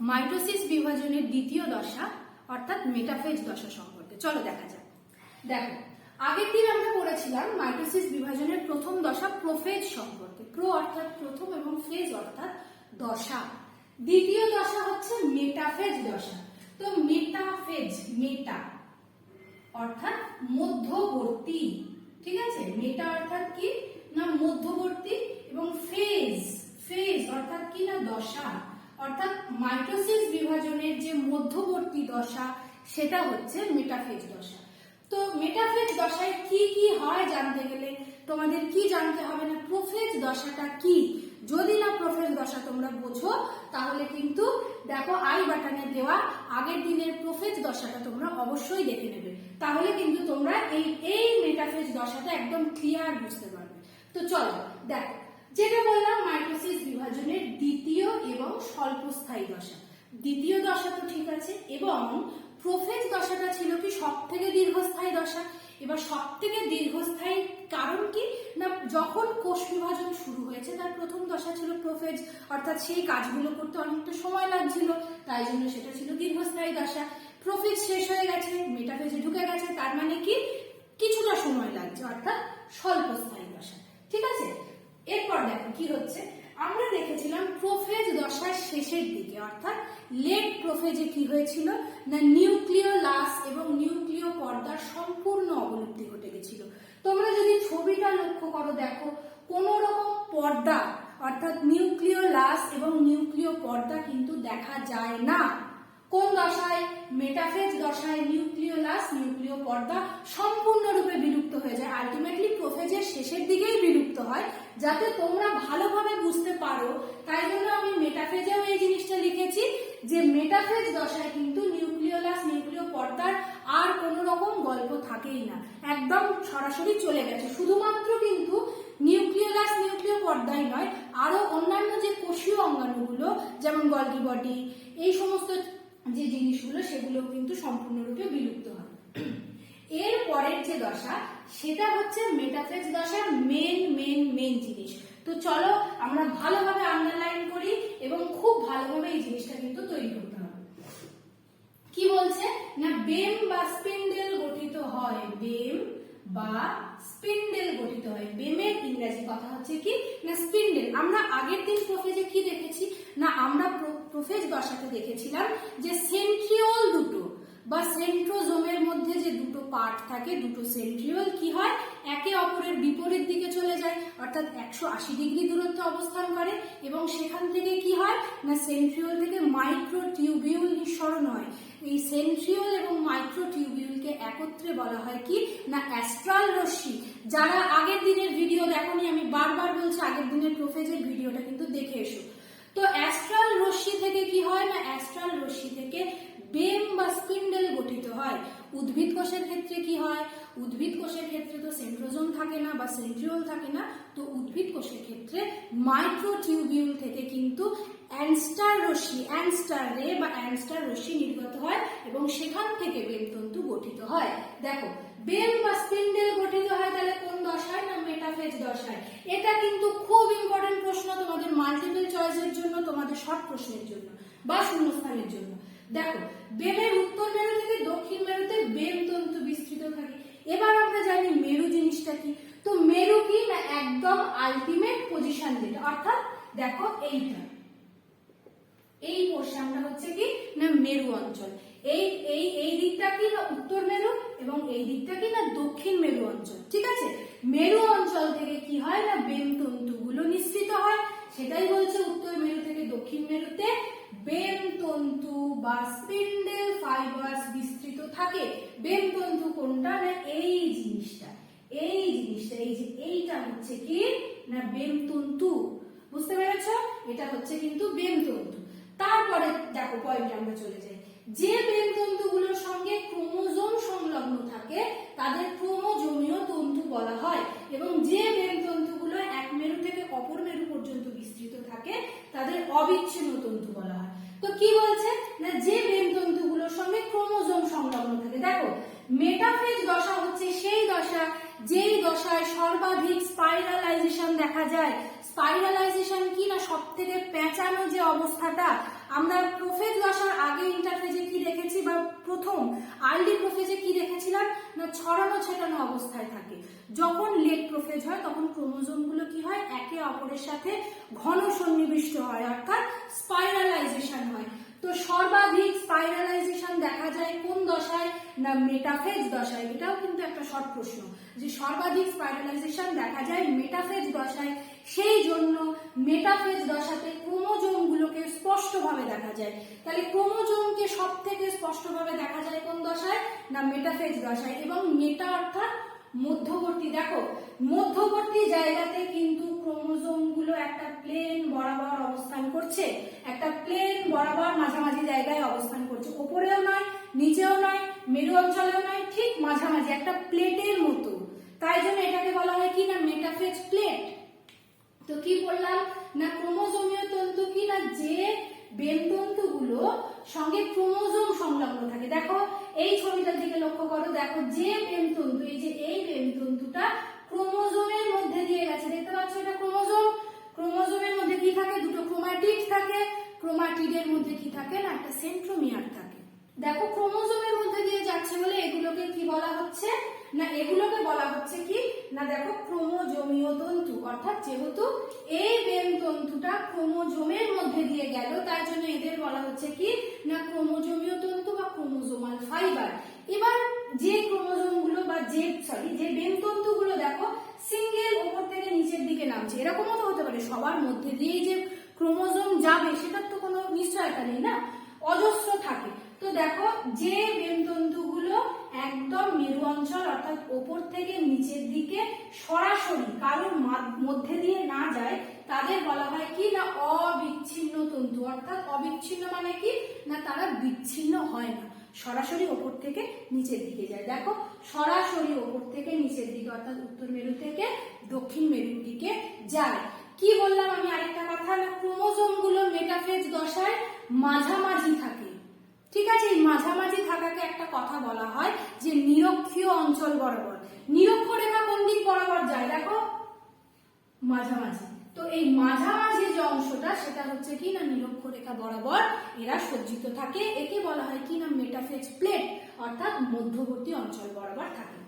Mitosis বিভাজনের দ্বিতীয় দশা, অর্থাৎ মেটাফেজ দশা সম্পর্কে। চলো দেখা যাক। দেখো, আগের দিন আমরা পড়েছিলাম মাইটোসিস বিভাজনের প্রথম দশা প্রোফেজ সম্পর্কে। প্রো অর্থাৎ প্রথম এবং ফেজ অর্থাৎ দশা। দ্বিতীয় দশা হচ্ছে মেটাফেজ দশা। তো মেটাফেজ, মেটা অর্থাৎ মধ্যবর্তী। ঠিক আছে? মেটা অর্থাৎ কি? না, মধ্যবর্তী এবং ফেজ। ফেজ অর্থাৎ কি না, দশা। অর্থাৎ মাইটোসিস বিভাজনের যে মধ্যবর্তী দশা, সেটা হচ্ছে মেটাফেজ দশা। তো মেটাফেজ দশায় কি কি হয় জানতে গেলে তোমাদের কি জানতে হবে না, প্রোফেজ দশাটা কি? যদি না প্রোফেজ দশা তোমরা বোঝো, তাহলে কিন্তু দেখো আই বাটনে দেওয়া আগের দিনের প্রোফেজ দশাটা তোমরা অবশ্যই দেখে নেবে। তাহলে কিন্তু তোমরা এই এই মেটাফেজ দশাটা একদম ক্লিয়ার বুঝতে পারবে। তো চলো, দেখো, যেটা বললাম এবং স্বল্পস্থায়ী দশা। দ্বিতীয় দশা তো ঠিক আছে, এবং প্রোফেজ দশাটা ছিল কি সব থেকে দীর্ঘস্থায়ী দশা? এবার সব থেকে দীর্ঘস্থায়ী কারণ কি? না, যখন কোষ বিভাজন শুরু হয়েছে, তার প্রথম দশা ছিল প্রোফেজ, অর্থাৎ সেই কাজগুলো করতে অনেকটা সময় লাগছিল, তাই জন্য সেটা ছিল দীর্ঘস্থায়ী দশা। প্রোফেজ শেষ হয়ে গেছে, মেটাফেজে ঢুকে গেছে, তার মানে কি? কিছুটা সময় লাগছে, অর্থাৎ স্বল্পস্থায়ী দশা। ঠিক আছে? এরপর দেখো কি হচ্ছে। আমরা দেখেছিলাম প্রোফেজ দশার শেষের দিকে, অর্থাৎ লেট প্রোফেজে কি হয়েছিল? না নিউক্লিয় লাস এবং নিউক্লিয় পর্দার সম্পূর্ণ অবলুপ্তি ঘটে গেছিল। তোমরা যদি ছবিটা লক্ষ্য করো, দেখো কোন রকম পর্দা, অর্থাৎ নিউক্লিয় লাস এবং নিউক্লিয় পর্দা কিন্তু দেখা যায় না। কোন দশায়? মেটাফেজ দশায় নিউক্লিওলাস নিউক্লিয় পর্দা সম্পূর্ণরূপে বিলুপ্ত হয়ে যায়। আলটিমেটলি প্রোফেজের শেষের দিকেই বিলুপ্ত হয়। যাতে তোমরা ভালোভাবে বুঝতে পারো। তাই জন্য আমি মেটাফেজেও এই জিনিসটা লিখেছি যে মেটাফেজ দশায় কিন্তু নিউক্লিওলাস নিউক্লিয় পর্দার আর কোনো রকম গল্প থাকেই না। একদম সরাসরি চলে গেছে। শুধুমাত্র কিন্তু নিউক্লিওলাস নিউক্লিয় পর্দাই নয় আরও অন্যান্য যে কোষীয় অঙ্গাণুগুলো, যেমন গলগি বডি এই সমস্ত যে জিনিসগুলো সেগুলো কিন্তু সম্পূর্ণরূপে বিলুপ্ত হয়। পরের যে দশা, সেটা হচ্ছে মেটাফেজ দশার মেন মেন মেন জিনিস। তো চলো আমরা ভালোভাবে আন্ডারলাইন করি এবং খুব ভালোভাবে এই জিনিসটা কিন্তু তৈরি করতে হবে। কি বলছে? না, বেম বা স্পিন্ডেল গঠিত হয়, বেম বা স্পিন্ডেল গঠিত হয়। বেমের ইংরেজি কথা হচ্ছে কি? না, স্পিন্ডেল। আমরা আগের দিন প্রোফেজে কি দেখেছি? না, আমরা প্রোফেজ দশাতে দেখেছিলাম যে সেন্ট্রিওল দুটো বা সেন্ট্রোজোমের মধ্যে যে দুটো পার্ট থাকে, দুটো সেন্ট্রিওল কি হয়? একে অপরের বিপরীত দিকে চলে যায়। অর্থাৎ একশো আশি ডিগ্রি দূরত্বে অবস্থান করে এবং সেখান থেকে কি হয়? না সেন্ট্রিওল থেকে মাইক্রো টিউবিউল নিঃসরণ হয়। এই সেন্ট্রিওল এবং মাইক্রো টিউবিউলকে একত্রে বলা হয় কি? না অ্যাস্ট্রাল রশ্মি। যারা আগের দিনের ভিডিও দেখনি, আমি বারবার বলছি, আগের দিনের প্রোফেজের ভিডিওটা কিন্তু দেখে এসো। তো অ্যাস্ট্রাল রশ্মি থেকে কি হয় না অ্যাস্ট্রাল রশ্মি থেকে বেম বা স্পিন্ডেল গঠিত হয় উদ্ভিদ কোষের ক্ষেত্রে কি হয়? উদ্ভিদ কোষের ক্ষেত্রে তো সেন্ট্রোজোম থাকে না বা সেন্ট্রিওল থাকে না, তো উদ্ভিদ কোষের ক্ষেত্রে মাইক্রোটিউবিউল থেকে কিন্তু অ্যানস্টার রশ্মি, অ্যানস্টার রে বা অ্যানস্টার রশ্মি নির্গত হয় এবং সেখান থেকে বেমতন্তু গঠিত হয়। দেখো বেম বা স্পিন্ডেল গঠিত হয় তাহলে কোন দশায় না মেটাফেজ দশায়? এটা কিন্তু খুব ইম্পর্টেন্ট প্রশ্ন তোমাদের মাল্টিপল চয়েসের জন্য, তোমাদের শর্ট প্রশ্নের জন্য বা শূন্যস্থানের জন্য। দেখো, বেমের উত্তর মেরু থেকে দক্ষিণ মেরুতে বেম তন্তু বিস্তৃত থাকে। এবার আমরা জানি মেরু জিনিসটা কি। তো মেরু কি না একদম আলটিমেট পজিশন যেটা অর্থাৎ দেখো এইটা। এই পোর্শনটা হচ্ছে কি না মেরু অঞ্চল। এই এই এই দিকটা কি না উত্তর মেরু এবং এই দিকটা কি না দক্ষিণ মেরু অঞ্চল। ঠিক আছে? মেরু অঞ্চল থেকে কি হয় না বেম তন্তুগুলো নিঃসৃত হয়। সেটাই বলছে উত্তর মেরু থেকে দক্ষিণ মেরুতে বা স্পিন্ডেল, ফাইবার্স বিস্তৃত থাকে। বেম তন্তু কোনটা না এই জিনিসটা? এই জিনিসটা, এই যে এইটা হচ্ছে কি? না বেম তন্তু বুঝতে পেরেছ? এটা হচ্ছে কিন্তু বেম তন্তু তারপরে দেখো পয়েন্ট আমরা চলে যাই। যে বেম তন্তুগুলোর সঙ্গে ক্রোমোজোম সংলগ্ন থাকে, তাদের ক্রোমোজোমীয় তন্তু বলা হয়। এবং যে বেম তন্তুগুলো এক মেরু থেকে অপর মেরু পর্যন্ত বিস্তৃত থাকে, তাদের অবিচ্ছিন্ন তন্তু বলা হয়। তো কি বলছে না, যে তন্তুগুলোর সঙ্গে ক্রোমোজোম সংলগ্ন থাকে। দেখো মেটাফেজ দশা হচ্ছে সেই দশা, যেই দশায় সর্বাধিক স্পাইরালাইজেশন দেখা যায়। স্পাইরালাইজেশন কি না সব থেকে পেঁচানো যে অবস্থাটা? আমরা প্রোফেজ দশার আগে ইন্টারফেজে কি দেখেছি বা প্রথম আর্লি প্রোফেজে কি দেখেছিলাম? না, ছড়ানো ছেটানো অবস্থায় থাকে। যখন লেট প্রোফেজ হয়, তখন ক্রোমোজোমগুলো কি হয়? একে অপরের সাথে ঘন সন্নিবিষ্ট হয়। অর্থাৎ স্পাইরালাইজেশন হয় তো সর্বাধিক স্পাইরালাইজেশন দেখা যায় কোন দশায় না মেটাফেজ দশায়? এটাও কিন্তু একটা শর্ট প্রশ্ন। যে সর্বাধিক স্পাইরালাইজেশন দেখা যায় মেটাফেজ দশায়, সেই জন্য মেটাফেজ দশাতে ক্রোমোজোমগুলোকে স্পষ্টভাবে দেখা যায়। তাহলে ক্রোমোজোমকে সব থেকে স্পষ্টভাবে দেখা যায় কোন দশায়? না মেটাফেজ দশায়। এবং মেটা অর্থাৎ মধ্যবর্তী, দেখো, মধ্যবর্তী জায়গাতে কিন্তু ক্রোমোজোমগুলো একটা প্লেন বরাবর অবস্থান করছে, একটা প্লেন বরাবর মাঝামাঝি জায়গায় অবস্থান করছে। ওপরেও নয়, নিচেও নয়, মেরু অঞ্চলেও নয়, ঠিক মাঝামাঝি, একটা প্লেটের মতো। তাই জন্য এটাকে বলা হয় কি না মেটাফেজ প্লেট তো কি বললাম? না, ক্রোমোজোমীয় তন্তু কি না, যে বেমতন্তুগুলো সঙ্গে ক্রোমোজোম সংলগ্ন থাকে। দেখো এই ছবিটার দিকে লক্ষ্য করো, দেখো যে বেমতন্তু এই যে এই বেমতন্তুটা ক্রোমোজোমের মধ্যে দিয়ে গেছে। দেখতে পাচ্ছ এটা ক্রোমোজোম? ক্রোমোজোমের মধ্যে কি থাকে? দুটো ক্রোমাটিড থাকে। ক্রোমাটিডের মধ্যে কি থাকে না? একটা সেন্ট্রোমিয়ার থাকে। দেখো ক্রোমোজোমের মধ্যে দিয়ে যাচ্ছে বলে এগুলোকে কি বলা হচ্ছে? না, এগুলোকে বলা হচ্ছে কি? না, দেখো ক্রোমোজোমীয় তন্তু। অর্থাৎ যেহেতু এই বেম তন্তুটা ক্রোমোজোমের মধ্যে দিয়ে গেল, তার জন্য এদের বলা হচ্ছে কি? না, ক্রোমোজোমীয় তন্তু বা ফাইবার। এবার যে ক্রোমোজোমগুলো বা যে সরি যে বেম তন্তুগুলো দেখো, সিঙ্গেল ওপর থেকে নিচের দিকে নামছে। এরকমও তো হতে পারে, সবার মধ্যে দিয়েই যে ক্রোমোজোম যাবে, সেটার তো কোনো নিশ্চয়তা নেই না? অজস্র থাকে। তো দেখো, যে বেমতন্তুগুলো একদম মেরু অঞ্চল অর্থাৎ ওপর থেকে নিচের দিকে সরাসরি কারোর মধ্যে দিয়ে না যায়, তাদের বলা হয় কি না, অবিচ্ছিন্ন তন্তু। অর্থাৎ অবিচ্ছিন্ন মানে কি? না, তারা বিচ্ছিন্ন হয় না। সরাসরি ওপর থেকে নিচের দিকে যায়। দেখো, সরাসরি ওপর থেকে নিচের দিকে, অর্থাৎ উত্তর মেরু থেকে দক্ষিণ মেরুর দিকে যায়। কি বললাম আমি আরেকটা কথা? না ক্রোমোজোমগুলো মেটাফেজ দশায় মাঝামাঝি থাকে। ঠিক আছে, এই মাঝামাঝি থাকাকে একটা কথা বলা হয় যে নিরক্ষীয় অঞ্চল বরাবর। নিরক্ষরেখা কোন দিক বরাবর যায়? দেখো, মাঝামাঝি। তো এই মাঝামাঝি যে অংশটা, সেটা হচ্ছে কি না নিরক্ষ রেখা বরাবর এরা সজ্জিত থাকে। একে বলা হয় কি না, মেটাফেজ প্লেট, অর্থাৎ মধ্যবর্তী অঞ্চল বরাবর থাকে।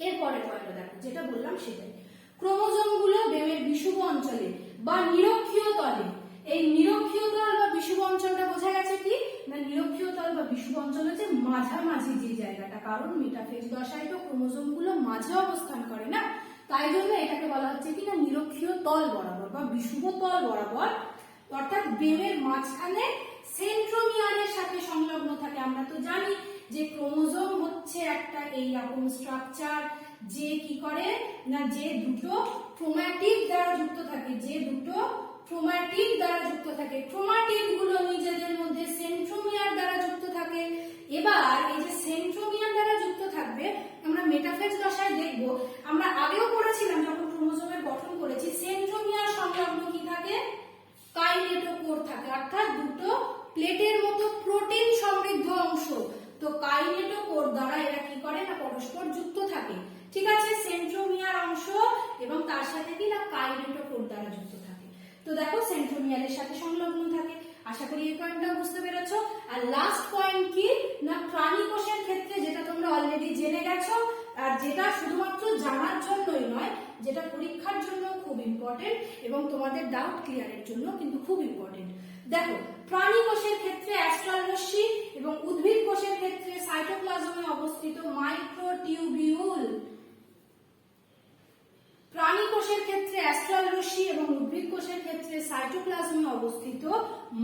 এরপরে পয়েন্টটা দেখো, যেটা বললাম সেটাই। ক্রোমোজোমগুলো বেমের বিষুব অঞ্চলে বা নিরক্ষীয় তলে। এই নিরক্ষীয় তল বা বিষুব অঞ্চলটা বোঝা গেছে কি? না, নিরক্ষীয় তল বা বিষুব অঞ্চল হচ্ছে মাঝামাঝি যে জায়গাটা। কারণ মেটাফেজ দশায় তো ক্রোমোজোমগুলো মাঝে অবস্থান করে না। তাই জন্য এটাকে বলা হচ্ছে কি না নিরক্ষীয় তল বরাবর বা বিষুব তল বরাবর। অর্থাৎ বেমের মাঝখানে সেন্ট্রোমিয়ারের সাথে সংলগ্ন থাকে। আমরা তো জানি যে ক্রোমোজোম হচ্ছে একটা এইরকম স্ট্রাকচার যে কি করে না যে দুটো ক্রোম্যাটিড দ্বারা যুক্ত থাকে, যে দুটো ক্রোম্যাটিড দ্বারা যুক্ত থাকে। ক্রোম্যাটিডগুলো নিজেদের মধ্যে সেন্ট্রোমিয়ার দ্বারা যুক্ত থাকে। এবার এই যে সেন্ট্রোমিয়ার দ্বারা যুক্ত থাকবে মেটাফেজ দশায় দেখব। আমরা আগেও পড়েছিলাম যখন ক্রোমোজোমের গঠন করেছি, সেন্ট্রোমিয়ার সংলগ্ন কি থাকে? কাইনেটোকোর থাকে। অর্থাৎ দুটো প্লেটের মতো প্রোটিন সমৃদ্ধ অংশ। তো কাইনেটোকোর দ্বারা এরা কি করে? না পরস্পর যুক্ত থাকে। ঠিক আছে? সেন্ট্রোমিয়ার অংশ এবং তার সাথে কি? না কাইনেটোকোর দ্বারা যুক্ত থাকে। তো দেখো, সেন্ট্রোমিয়ারের সাথে সংলগ্ন থাকে। আশা করি এই পয়েন্টটা বুঝতে পেরেছ। আর লাস্ট পয়েন্ট কি? না, প্রাণী কোষের ক্ষেত্রে যেটা তোমরা অলরেডি জেনে গেছো, আর যেটা শুধুমাত্র জানার জন্যই নয়, যেটা পরীক্ষার জন্য খুব ইম্পর্টেন্ট এবং তোমাদের ডাউট ক্লিয়ারের জন্য কিন্তু খুব ইম্পর্টেন্ট দেখো, প্রাণী কোষের ক্ষেত্রে অ্যাস্ট্রাল রশ্মি এবং উদ্ভিদ কোষের ক্ষেত্রে সাইটোপ্লাজমে অবস্থিত মাইক্রোটিউবিউল প্রাণী কোষের ক্ষেত্রে অ্যাস্ট্রাল রশ্মি এবং উদ্ভিদ কোষের ক্ষেত্রে সাইটোপ্লাজমে অবস্থিত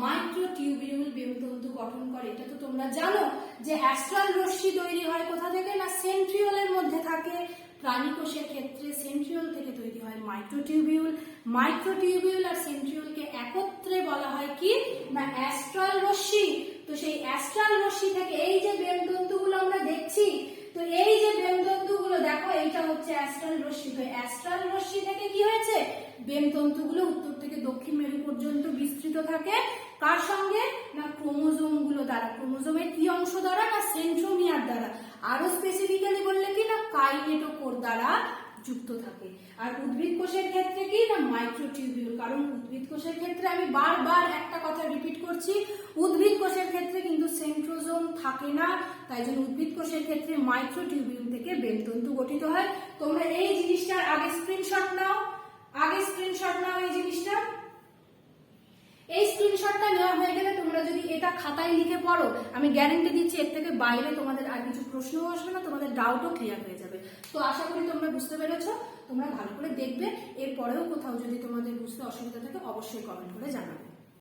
মাইক্রোটিউবিউল বেমতন্তু গঠন করে। এটা তো তোমরা জানো যে অ্যাস্ট্রাল রশ্মি তৈরি হয় কোথা থেকে? না সেন্ট্রিওলের মধ্যে থাকে? প্রাণী কোষের ক্ষেত্রে সেন্ট্রিওল থেকে তৈরি হয় মাইক্রোটিউবিউল মাইক্রোটিউবিউল আর সেন্ট্রিওলকে একত্রে বলা হয় কি? না অ্যাস্ট্রাল রশ্মি। তো সেই অ্যাস্ট্রাল রশ্মি থেকে এই যে বেমতন্তুগুলো আমরা দেখছি, তো এই যে বেমতন্তুগুলো দেখো, এইটা হচ্ছে অ্যাস্ট্রাল রশ্মি। তো অ্যাস্ট্রাল রশ্মি থেকে বেমতন্তুগুলো উত্তর থেকে দক্ষিণ মেরু পর্যন্ত বিস্তৃত থাকে। কার সঙ্গে? না ক্রোমোজোমগুলো দ্বারা। ক্রোমোজোমের কি অংশ দ্বারা? না সেন্ট্রোমিয়ার দ্বারা। আরও স্পেসিফিক্যালি বললে কি? না কাইনেটোকোর দ্বারা যুক্ত থাকে। আর উদ্ভিদ কোষের ক্ষেত্রে কি? না মাইক্রোটিউবিউল কারণ উদ্ভিদ কোষের ক্ষেত্রে আমি বারবার একটা কথা রিপিট করছি, উদ্ভিদ কোষের ক্ষেত্রে কিন্তু সেন্ট্রোজোম থাকে না। তাই জন্য উদ্ভিদ কোষের ক্ষেত্রে মাইক্রোটিউবিউল থেকে বেলতন্তু গঠিত হয়। তোমরা এই জিনিসটার আগে স্ক্রিনশট নাও আগে স্ক্রিনশট নাও এই জিনিসটা এই স্ক্রিনশটটা নেওয়া হয়ে গেলে তোমরা যদি এটা খাতায় লিখে পড়ো। আমি গ্যারেন্টি দিচ্ছি, এর থেকে বাইরে তোমাদের আর কিছু প্রশ্নও আসবে না, তোমাদের ডাউটও ক্লিয়ার হয়ে যাবে। তো আশা করি তোমরা বুঝতে পেরেছ, তোমরা ভালো করে দেখবে, এরপরেও কোথাও যদি তোমাদের বুঝতে অসুবিধা থাকে, অবশ্যই কমেন্ট করে জানাবে।